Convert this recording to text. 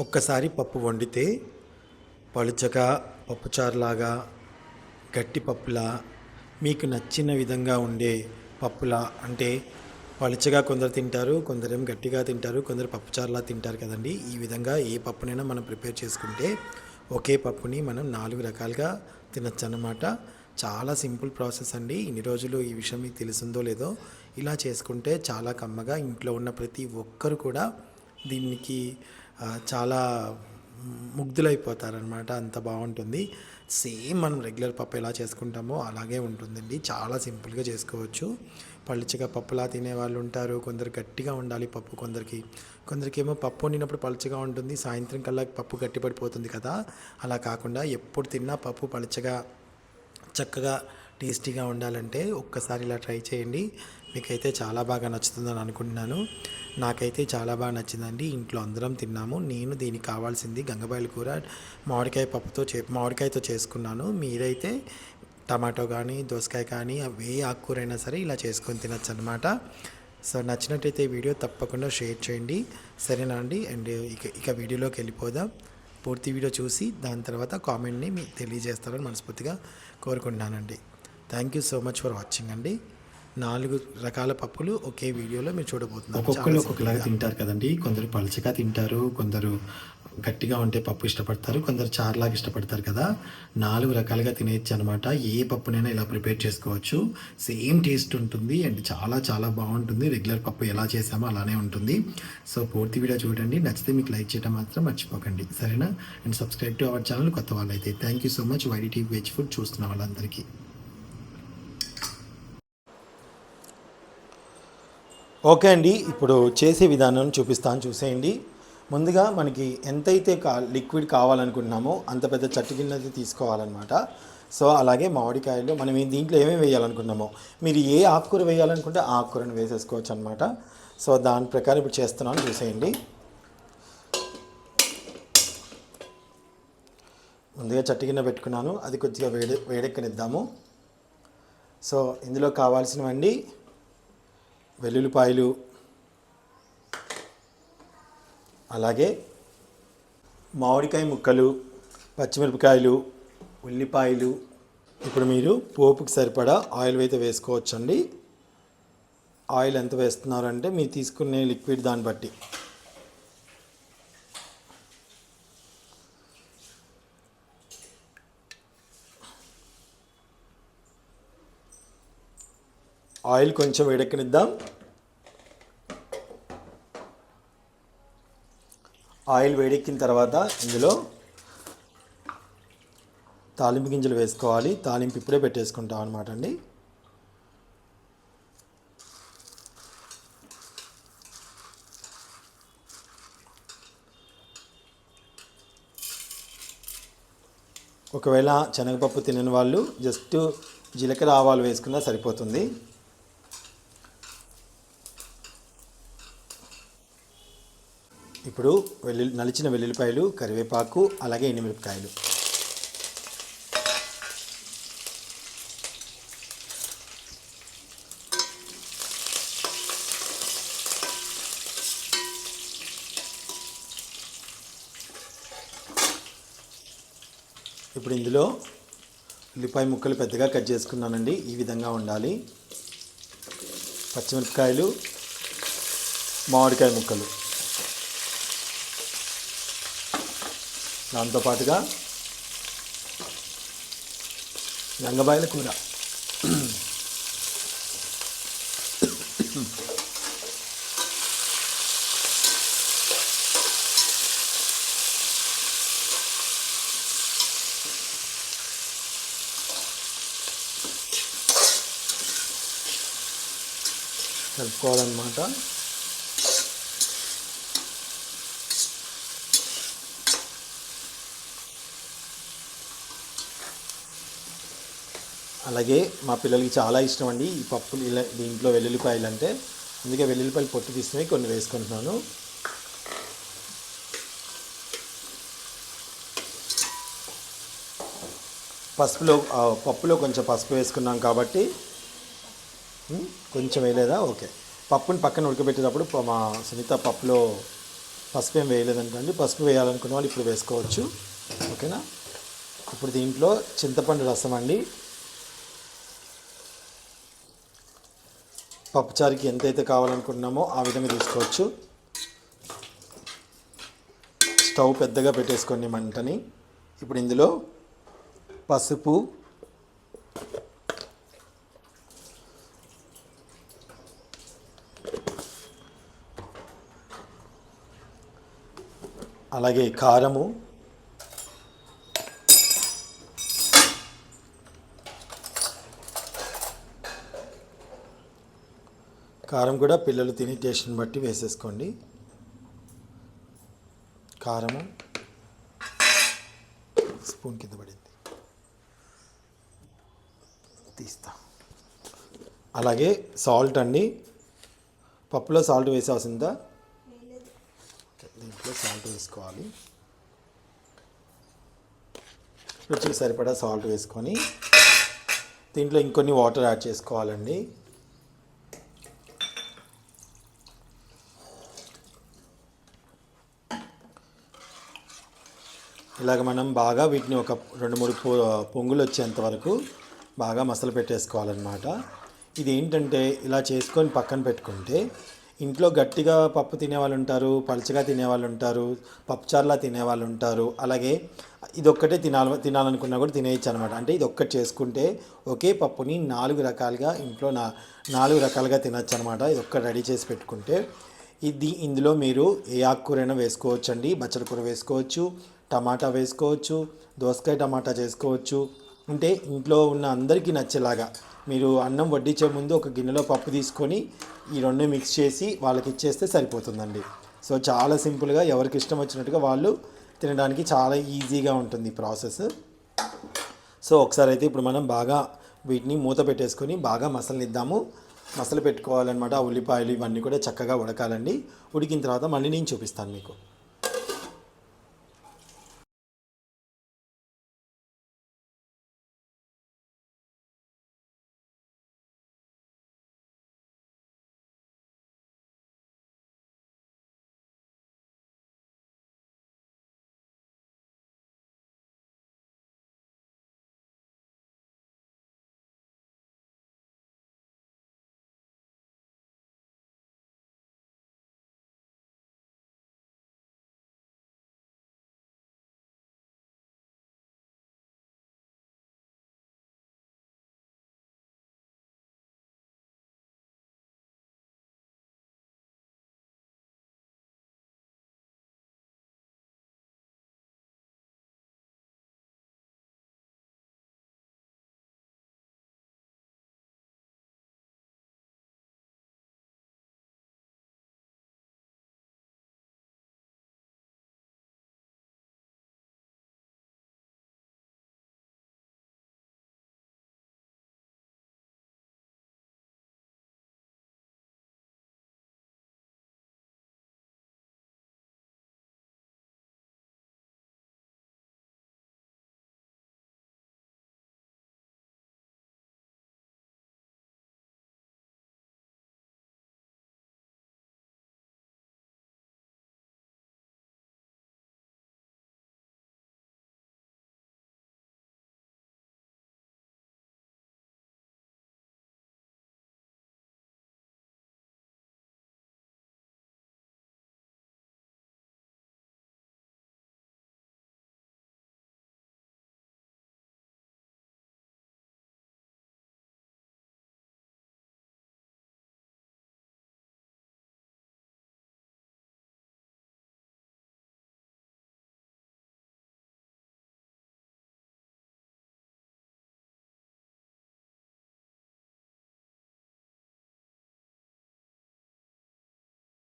ఒక్కసారి పప్పు వండితే పలుచగా పప్పుచారులాగా గట్టి పప్పులా మీకు నచ్చిన విధంగా ఉండే పప్పులా అంటే పలుచగా కొందరు తింటారు కొందరేమో గట్టిగా తింటారు కొందరు పప్పుచారులా తింటారు కదండి. ఈ విధంగా ఏ పప్పునైనా మనం ప్రిపేర్ చేసుకుంటే ఒకే పప్పుని మనం నాలుగు రకాలుగా తినచ్చు అన్నమాట చాలా సింపుల్ ప్రాసెస్ అండి. ఇన్ని రోజులు ఈ విషయం మీకు తెలిసిందో లేదో ఇలా చేసుకుంటే చాలా కమ్మగా ఇంట్లో ఉన్న ప్రతి ఒక్కరు కూడా దీనికి చాలా ముగ్ధులైపోతారనమాట అంత బాగుంటుంది. సేమ్ మనం రెగ్యులర్ పప్పు ఎలా చేసుకుంటామో అలాగే ఉంటుందండి. చాలా సింపుల్గా చేసుకోవచ్చు. పలుచగా పప్పులా తినే వాళ్ళు ఉంటారు. కొందరు గట్టిగా ఉండాలి పప్పు కొందరికి. కొందరికి ఏమో పప్పు వండినప్పుడు పలుచగా ఉంటుంది. సాయంత్రం కల్లా పప్పు గట్టిపడిపోతుంది కదా. అలా కాకుండా ఎప్పుడు తిన్నా పప్పు పలుచగా చక్కగా టేస్టీగా ఉండాలంటే ఒక్కసారి ఇలా ట్రై చేయండి. మీకైతే చాలా బాగా నచ్చుతుందని అనుకుంటున్నాను. నాకైతే చాలా బాగా నచ్చిందండి. ఇంట్లో అందరం తిన్నాము. నేను దీనికి కావాల్సింది గంగబాయల కూర మామిడికాయ పప్పుతో చే మామిడికాయతో చేసుకున్నాను. మీరైతే టమాటో కానీ దోసకాయ కానీ ఏ ఆకుకూర అయినా సరే ఇలా చేసుకొని తినచ్చు అనమాట సో నచ్చినట్టయితే వీడియో తప్పకుండా షేర్ చేయండి. సరేనా అండి? అండ్ ఇక ఇక వీడియోలోకి వెళ్ళిపోదాం. పూర్తి వీడియో చూసి దాని తర్వాత కామెంట్ని మీకు తెలియజేస్తారని మనస్ఫూర్తిగా కోరుకుంటున్నానండి. Thank you so much for watching అండి. నాలుగు రకాల పప్పులు ఒకే వీడియోలో మీరు చూడబోతున్నారు. ఒక్కొక్కరు ఒక్కొక్కలాగా తింటారు కదండి. కొందరు పలుచగా తింటారు కొందరు గట్టిగా ఉంటే పప్పు ఇష్టపడతారు కొందరు చారులాగా ఇష్టపడతారు కదా. నాలుగు రకాలుగా తినేయచ్చు అనమాట ఏ పప్పునైనా ఇలా ప్రిపేర్ చేసుకోవచ్చు. సేమ్ టేస్ట్ ఉంటుంది అండ్ చాలా చాలా బాగుంటుంది. రెగ్యులర్ పప్పు ఎలా చేసామో అలానే ఉంటుంది. సో పూర్తి వీడియో చూడండి. నచ్చితే మీకు లైక్ చేయడం మాత్రం మర్చిపోకండి. సరేనా? And subscribe to our channel కొత్త వాళ్ళైతే. థ్యాంక్ యూ సో మచ్ వైడిటీ వెజ్ ఫుడ్ చూస్తున్న వాళ్ళందరికీ. ఓకే అండి ఇప్పుడు చేసే విధానం చూపిస్తాను చూసేయండి. ముందుగా మనకి ఎంతైతే కా లిక్విడ్ కావాలనుకుంటున్నామో అంత పెద్ద చట్టు గిన్నెది తీసుకోవాలన్నమాట. సో అలాగే మామిడికాయలు మనం దీంట్లో ఏమేమి వేయాలనుకున్నామో మీరు ఏ ఆకుకూర వేయాలనుకుంటే ఆ ఆకుకూరను వేసేసుకోవచ్చు అనమాట సో దాని ప్రకారం ఇప్పుడు చేస్తున్నాను చూసేయండి. ముందుగా చట్టి గిన్నె పెట్టుకున్నాను అది కొద్దిగా వేడి వేడెక్కనిద్దాము. సో ఇందులో కావాల్సినవండి వెల్లుల్లిపాయలు అలాగే మామిడికాయ ముక్కలు పచ్చిమిరపకాయలు ఉల్లిపాయలు. ఇప్పుడు మీరు పోపుకి సరిపడా ఆయిల్ అయితే వేసుకోవచ్చండి. ఆయిల్ ఎంత వేస్తున్నారంటే మీరు తీసుకునే లిక్విడ్ దాన్ని బట్టి. ఆయిల్ కొంచెం వేడెక్కనిద్దాం. ఆయిల్ వేడెక్కిన తర్వాత ఇందులో తాలింపు గింజలు వేసుకోవాలి. తాలింపు ఇప్పుడే పెట్టేసుకుంటాం అనమాట అండి. ఒకవేళ శనగపప్పు తినని వాళ్ళు జస్ట్ జీలకర్ర ఆవాలు వేసుకున్నా సరిపోతుంది. ఇప్పుడు వెల్లు నలిచిన వెల్లుల్లిపాయలు కరివేపాకు అలాగే ఎండుమిరపకాయలు ఇప్పుడు ఇందులో ఉల్లిపాయ ముక్కలు పెద్దగా కట్ చేసుకున్నానండి. ఈ విధంగా ఉండాలి. పచ్చిమిరపకాయలు మామిడికాయ ముక్కలు. దాంతోపాటుగా గంగబాయిల కూర. కలుపుకోవాలన్నమాట. అలాగే మా పిల్లలకి చాలా ఇష్టం అండి. ఈ పప్పులు ఇలా దీంట్లో వెల్లుల్లిపాయలు అంటే అందుకే వెల్లుల్లిపాయలు పొట్టు తీసినవి కొన్ని వేసుకుంటున్నాను. పసుపులో పప్పులో కొంచెం పసుపు వేసుకున్నాం కాబట్టి కొంచెం వేయలేదా? ఓకే. పప్పుని పక్కన ఉడకబెట్టేటప్పుడు మా సునీత పప్పులో పసుపు ఏం వేయలేదంటండి పసుపు వేయాలనుకున్న వాళ్ళు ఇప్పుడు వేసుకోవచ్చు. ఓకేనా? ఇప్పుడు దీంట్లో చింతపండు రసం అండి. పప్పుచారుకి ఎంతైతే కావాలనుకుంటున్నామో ఆ విధంగా తీసుకోవచ్చు. స్టవ్ పెద్దగా పెట్టేసుకోండి మంటని. ఇప్పుడు ఇందులో పసుపు అలాగే కారము కారం కూడా పిల్లలు తినే టేస్ట్ని బట్టి వేసేసుకోండి. కారము స్పూన్ కింద పడింది. తీస్తా. అలాగే సాల్ట్ అండి. పప్పులో సాల్ట్ వేసాల్సిందా దీంట్లో సాల్ట్ వేసుకోవాలి. రుచికి సరిపడా సాల్ట్ వేసుకొని దీంట్లో ఇంకొన్ని వాటర్ యాడ్ చేసుకోవాలండి. ఇలాగ మనం బాగా వీటిని ఒక రెండు మూడు పొ పొంగులు వచ్చేంత వరకు బాగా మసలు పెట్టేసుకోవాలన్నమాట. ఇది ఏంటంటే ఇలా చేసుకొని పక్కన పెట్టుకుంటే ఇంట్లో గట్టిగా పప్పు తినేవాళ్ళు ఉంటారు పలుచగా తినేవాళ్ళు ఉంటారు పప్పుచారులా తినేవాళ్ళు ఉంటారు అలాగే ఇది ఒక్కటే తినాలి తినాలనుకున్నా కూడా తినేయచ్చు అనమాట అంటే ఇది ఒక్కటి చేసుకుంటే ఒకే పప్పుని నాలుగు రకాలుగా ఇంట్లో నా నాలుగు రకాలుగా తినచ్చు అనమాట ఇది ఒక్కటి రెడీ చేసి పెట్టుకుంటే. ఇది ఇందులో మీరు ఏ ఆకుకూరైనా వేసుకోవచ్చు అండి బచ్చల కూర వేసుకోవచ్చు టమాటా వేసుకోవచ్చు దోసకాయ టమాటా చేసుకోవచ్చు. అంటే ఇంట్లో ఉన్న అందరికీ నచ్చేలాగా మీరు అన్నం వడ్డించే ముందు ఒక గిన్నెలో పప్పు తీసుకొని ఈ రెండు మిక్స్ చేసి వాళ్ళకి ఇచ్చేస్తే సరిపోతుందండి. సో చాలా సింపుల్గా ఎవరికి ఇష్టం వచ్చినట్టుగా వాళ్ళు తినడానికి చాలా ఈజీగా ఉంటుంది ప్రాసెస్. సో ఒకసారి అయితే ఇప్పుడు మనం బాగా వీటిని మూత పెట్టేసుకొని బాగా మసలనిద్దాము. మసలు పెట్టుకోవాలన్నమాట ఉల్లిపాయలు ఇవన్నీ కూడా చక్కగా ఉడకాలండి. ఉడికిన తర్వాత మళ్ళీ నేను చూపిస్తాను మీకు.